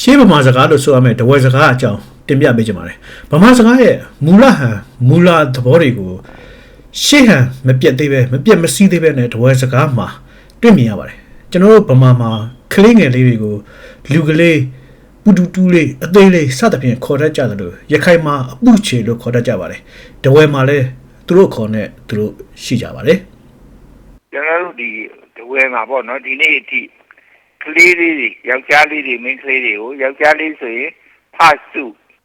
ရှေးဗမာစကားလို့ဆိုရမယ်တဝဲစကားအကြောင်းတင်ပြပေးကြပါမယ်ဗမာစကားရဲ့မူလဟန်မူလသဘောတွေကိုရှေးဟန်မပြတ်သေးပဲမပြတ်မစည်းသေးပဲနဲ့တဝဲစကားမှာတွေ့မြင်ရပါတယ်ကျွန်တော်တို့ဗမာမှာကလေးငယ်လေးတွေကိုလူကလေးပူတူတူလေးအသေးလေးစသဖြင့်ခေါ်တတ်ကြတယ်လို့ရခိုင်မှာအပုချေလို့ခေါ်တတ်ကြပါတယ်တဝဲမှာလည်းသူတို့ခေါ်နဲ့သူတို့ရှိကြပါတယ်ကျွန်တော်တို့ဒီတဝဲမှာပေါ့နော်ဒီနေ့အထိ ကလေးလေးတွေယောက်ျားလေးတွေမိန်းကလေးတွေကိုယောက်ျားလေးဆိုရင်ဖဆု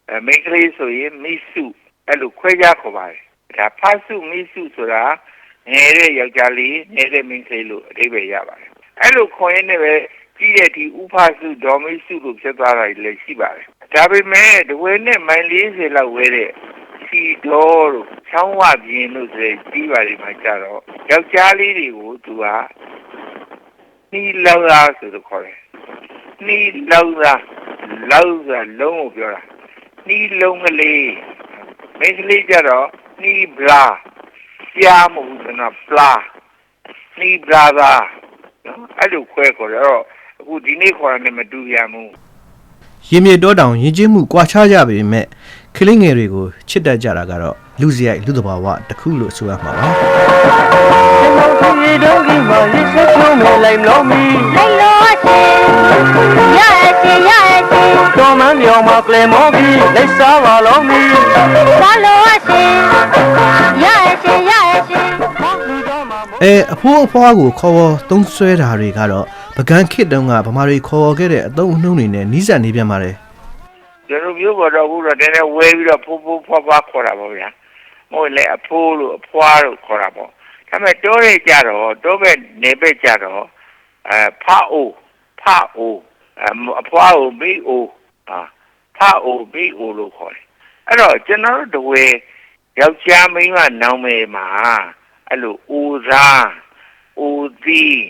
အဲမိန်းကလေးဆိုရင်မိဆုအဲ့လိုခွဲခြားခေါ်ပါတယ်ဒါဖဆုမိဆုဆိုတာငယ်တဲ့ယောက်ျားလေးငယ်တဲ့မိန်းကလေးလို့အဓိပ္ပာယ်ရပါတယ်အဲ့လိုခေါ်ရင်လည်းကြီးတဲ့ဒီဥဖဆုဒေါ်မိဆုလို့ဖြစ်သွားတာလည်းရှိပါတယ်ဒါပေမဲ့တဝဲနဲ့မိုင်40လောက်ဝဲတဲ့စီတော်တို့ချောင်းဝပြင်းလို့ဆိုရင်ကြီးပါလိမ့်မှာကြတော့ယောက်ျားလေးတွေကိုသူက နီးလောက်လားဆိုတော့ခေါ်တယ်နီးလောက်လားလောက်ဆိုလုံးကိုပြောတာနီးလုံးကလေးမိန်းကလေးကြတော့နီးဘလာရှားမဟုတ်ဘူးနော်ပလာနီးဘလာသာနော်အဲ့လိုခွဲခေါ်တော့အခုဒီနေ့ခေါ်ရတဲ့မတူပြန်ဘူးရင်မြေတောတောင်ယဉ်ကျေးမှုကွာခြားကြပေမဲ့ကလေးငယ်တွေကိုချစ်တတ်ကြတာကတော့လူစရိုက်လူသဘာဝတစ်ခုလို့ဆိုရမှာပါ လိုက်မလို့မီလိုက်လို့အစီရအစီရအစီတော်မန်းမြောင်မှာကလေမောပြီးလက်စားပါလို့မီဘာလို့အစီရအစီရအစီမောလူတော်မှာအဲအဖိုးအဖွားကိုခေါ်ဝေါ်သုံးဆွဲတာတွေကတော့ပကံခေတ်တုန်းကဗမာတွေခေါ်ဝေါ်ခဲ့တဲ့အသုံးအနှုန်းတွေနဲ့နီးစပ်နေပြန်ပါတယ်ကျွန်တော်မျိုးပေါ်တော့ဘူးတော့တင်းနေဝဲပြီးတော့ဖိုးဖိုးဖွားဖွားခေါ်တာပေါ့ဗျာမဟုတ်လေအဖိုးလို့အဖွားလို့ခေါ်တာပေါ့ဒါပေမဲ့တိုးရကြတော့တိုးပဲနေပဲကြတော့ အဲဖာအိုဖာအိုအဖွားကိုမိအိုအာဖာအိုမိအိုလို့ခေါ်တယ်အဲ့တော့ကျွန်တော်တို့တဝဲယောက်ျားမိန်းမနောင်မယ်မှာအဲ့လိုဦးစားဦးသီး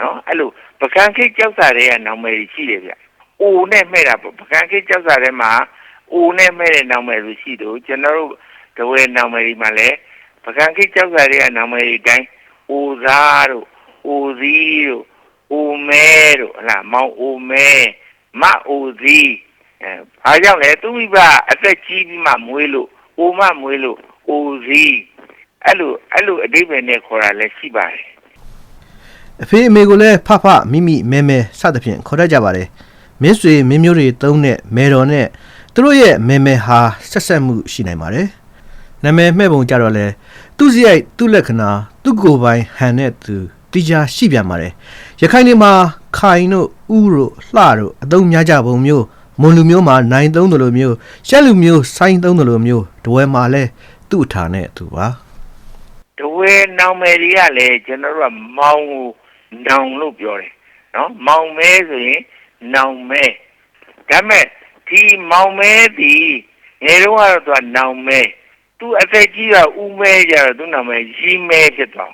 နော်အဲ့လိုပကံခိတ်ကြောက်စားတဲ့နောင်မယ်ရှိတယ်ဗျအိုနဲ့မဲ့တာပေါ့ပကံခိတ်ကြောက်စားတဲ့မှာအိုနဲ့မဲ့တဲ့နောင်မယ်လို့ရှိတော့ကျွန်တော်တို့တဝဲနောင်မယ်ဒီမှာလည်းပကံခိတ်ကြောက်စားတဲ့နောင်မယ်ဒီတိုင်းဦးစားတို့ဦးသီးတို့ ဦးမဲတို့ဟလားမောင်ဦးမဲမဦးသီးအဲဘာကြောင့်လဲသူမိဘအသက်ကြီးပြီးမှမွေးလို့ဦးမမွေးလို့ဦးသီးအဲ့လိုအဲ့လိုအဓိပ္ပာယ်နဲ့ခေါ်တာလည်းရှိပါတယ်အဖေအမေကိုလည်းဖဖမိမိမဲမဲစသဖြင့်ခေါ်တတ်ကြပါတယ်မင်းဆွေမင်းမျိုးတွေသုံးတဲ့မဲတော်နဲ့သူတို့ရဲ့မဲမဲဟာဆက်ဆက်မှုရှိနိုင်ပါတယ်နာမည်မှဲ့ပုံကြတော့လဲသူ့စရိုက်သူ့လက္ခဏာသူ့ကိုယ်ပိုင်ဟန်တဲ့သူ တိကျရှိပြန်ပါတယ်ရခိုင်တွေမှာခိုင်တို့ဥတို့လှတို့အသုံးများကြပုံမျိုးမွန်လူမျိုးမှာနိုင်သုံးတယ်လို့မျိုးရှက်လူမျိုးဆိုင်းသုံးတယ်လို့မျိုးတဝဲမှာလဲသူ့အထာနဲ့သူပါတဝဲနောင်မယ်တွေကလည်းကျွန်တော်တို့ကမောင်ကိုနောင်လို့ပြောတယ်နော်မောင်မဲဆိုရင်နောင်မဲဒါပေမဲ့ဒီမောင်မဲဒီငယ်တော့ကတော့သူကနောင်မဲသူအသက်ကြီးကဦးမဲကြတော့သူနာမည်ရီးမဲဖြစ်သွား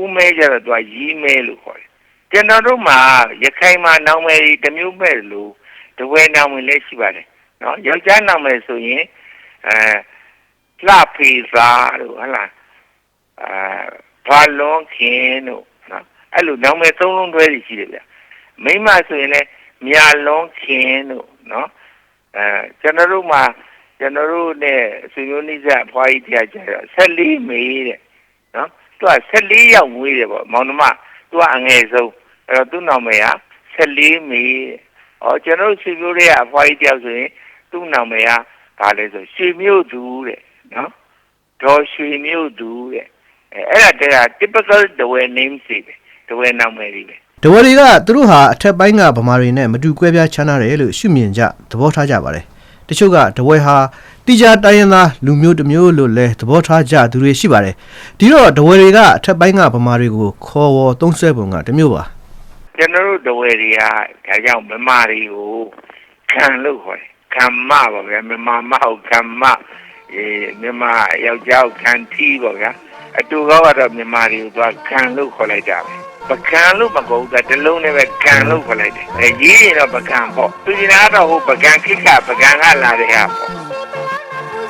ဦးမဲကြတော့သူကရီးမဲလို့ခေါ်တယ်ကျွန်တော်တို့မှာရခိုင်မှာနောင်မယ်တွေတစ်မျိုးပဲလို့တဝဲနောင်မယ်လည်းရှိပါတယ်နော်ယောက်ျားနောင်မယ်ဆိုရင်အဲလှဖေစာတို့ဟလားအာဘာလွန်ခင်တို့နော်အဲ့လိုနောင်မဲ့သုံးလုံးတွဲတွေရှိတယ်ဗျမိန်းမဆိုရင်လည်းမြာလွန်ခင်တို့နော်အဲကျွန်တော်တို့မှာကျွန်တော်တို့နဲ့ဆွေမျိုးနိစ္စအဖွားကြီးတရားကြတော့14မေတဲ့နော် သူက14ယောက်မွေးတယ်ပေါ့မောင်နှမသူကအငယ်ဆုံးအဲ့တော့သူ့နောင်မဲ့ဟာ14မေတဲ့ဩကျွန်တော်တို့ဆွေမျိုးတွေကအဖွားကြီးတရားဆိုရင်သူ့နောင်မဲ့ဟာဘာလဲဆိုရွှေမြို့သူတဲ့နော်ဒေါ်ရွှေမြို့သူတဲ့အဲအဲ့ဒါတက typical the way name စီပဲ the way နာမည်တွေပဲတဝရီကသူတို့ဟာအထက်ပိုင်းကဗမာတွေနဲ့မတူကွဲပြားခြားနားတယ်လို့ရှုမြင်ကြသဘောထားကြပါတယ် တချို့ကတဝဲဟာတိကျတိုင်းရင်းသားလူမျိုးတစ်မျိုးလို့လဲသဘောထားကြသူတွေရှိပါတယ်ဒီတော့တဝဲတွေကအထက်ပိုင်းကဗမာတွေကိုခေါ်ဝေါ်သုံးဆွဲပုံကတစ်မျိုးပါကျွန်တော်တို့ the way တွေကဒါကြောင့်မမတွေကိုခံလို့ခေါ်တယ်ခံမပါဗျာမမမဟုတ်ခံမအေးမမယောက်ျားကိုခံထီးပေါ့ဗျာအတူကောကတော့မြန်မာတွေကိုသွားခံလို့ခေါ်လိုက်တာပဲ ပကံလို့မကုန်ဘူးတလုံးနဲ့ပဲခံလို့ခေါ်လိုက်တယ်အဲရေးရင်တော့ပကံပေါ့သူကြီးနာတော့ဟိုပကံခိကပကံကလာတဲ့ဟာပေါ့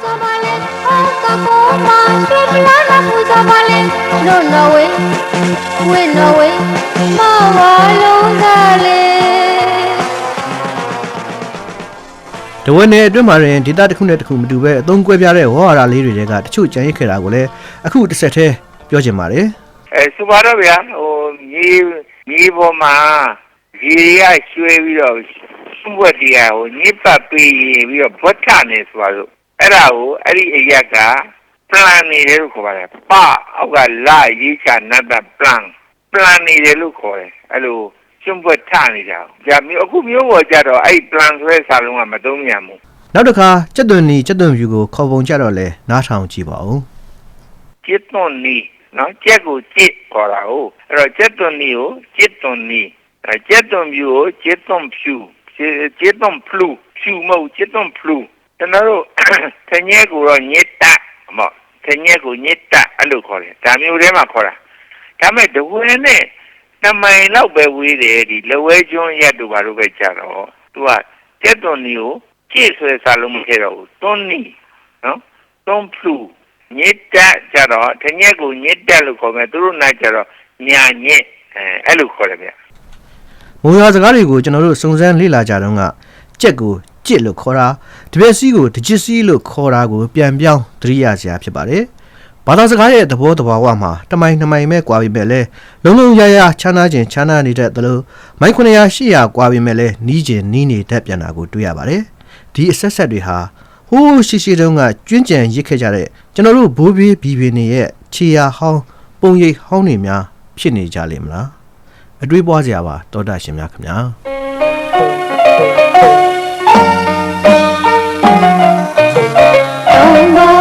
Puso vale, oh, kako ma, sweet na na puso vale, no no way, we no way, ma wa long dale. တဝဲနယ်အတွင်းမှာရင်ဒေတာတစ်ခုနဲ့တစ်ခုမတူပဲအသုံးကွဲပြားတဲ့ဝါဟာရလေးတွေကတချို့ကြံရစ်ခဲ့တာကိုလည်းအခုတစ်ဆက်တည်းပြောချင်ပါတယ်အဲဆိုပါတော့ဗျာဟို မြေမြေပေါ်မှာရေရရွှဲပြီးတော့ဘွက်တရားဟိုညစ်ပတ်ပေးပြီးတော့ဘွက်ထနေဆိုပါလို့အဲ့ဒါကိုအဲ့ဒီအရက်က plan နေတယ်လို့ခေါ်ပါတယ်ပအောက်ကလာရေးချနတ်တာ plan plan နေတယ်လို့ခေါ်တယ်အဲ့လိုကျွန်းဘွက်ထနေတာ။ကြာမျိုးအခုမျိုးပေါ်ကြတော့အဲ့ plan ဆိုတဲ့စာလုံးကမသုံးမြန်ဘူးနောက်တစ်ခါကျက်သွန်နီကျက်သွန်ဖြူကိုခေါ်ပုံကြတော့လဲနားထောင်ကြည့်ပါဦး။จิตသွန်နီ နော်ကြက်ကိုကြစ်ခေါ်တာဟုတ်အဲ့တော့ကြက်သွန်နီကိုကြစ်သွန်နီကြက်သွန်ဖြူကိုကြစ်သွန်ဖြူကြစ်သွန်ဖလူဖြူမဟုတ်ကြစ်သွန်ဖလူကျွန်တော်တို့ထညဲကိုတော့ညစ်တမဟုတ်ထညဲကိုညစ်တအဲ့လိုခေါ်တယ်ဒါမျိုးထဲမှာခေါ်တာဒါပေမဲ့တဝင်းနဲ့တမိုင်လောက်ပဲဝေးတယ်ဒီလဝဲကျွန်းရက်တို့ဘာလို့ပဲကြတော့သူကကြက်သွန်နီကိုကြစ်ဆွဲစားလို့မဖြစ်တော့ဘူးသွန်နီနော်သွန်ဖလူ ညစ်တက်ကြတော့တညက်ကိုညစ်တက်လို့ခေါ်မယ်သူတို့နိုင်ကြတော့ညာညစ်အဲအဲ့လိုခေါ်တယ်ဗျမုံရွာစကားတွေကိုကျွန်တော်တို့စုံစမ်းလေ့လာကြတော့ကကြက်ကိုကြစ်လို့ခေါ်တာတပြက်စီးကိုတကြစ်စီးလို့ခေါ်တာကိုပြန်ပြောင်းသတိရစရာဖြစ်ပါတယ်ဘာသာစကားရဲ့သဘောတဘာဝမှာတမိုင်နှမိုင်ပဲကွာပြီမဲ့လဲလုံးလုံးရရချမ်းသာခြင်းချမ်းသာနေတဲ့သလိုမိုင်900 800ကွာပြီမဲ့လဲနီးခြင်းနီးနေတတ်ပြန်တာကိုတွေ့ရပါတယ်ဒီအဆက်ဆက်တွေဟာ ဟိုးရှိရှိတုန်းကကျွင်းကြံရစ်ခဲ့ကြတဲ့ကျွန်တော်တို့ဘိုးဘေးဘီဘီနေရဲ့ခြေရာဟောင်းပုံရိပ်ဟောင်းတွေများဖြစ်နေကြလိမ့်မလားအတွေးပွားစရာပါတောတာရှင်များခင်ဗျာဘုံဘ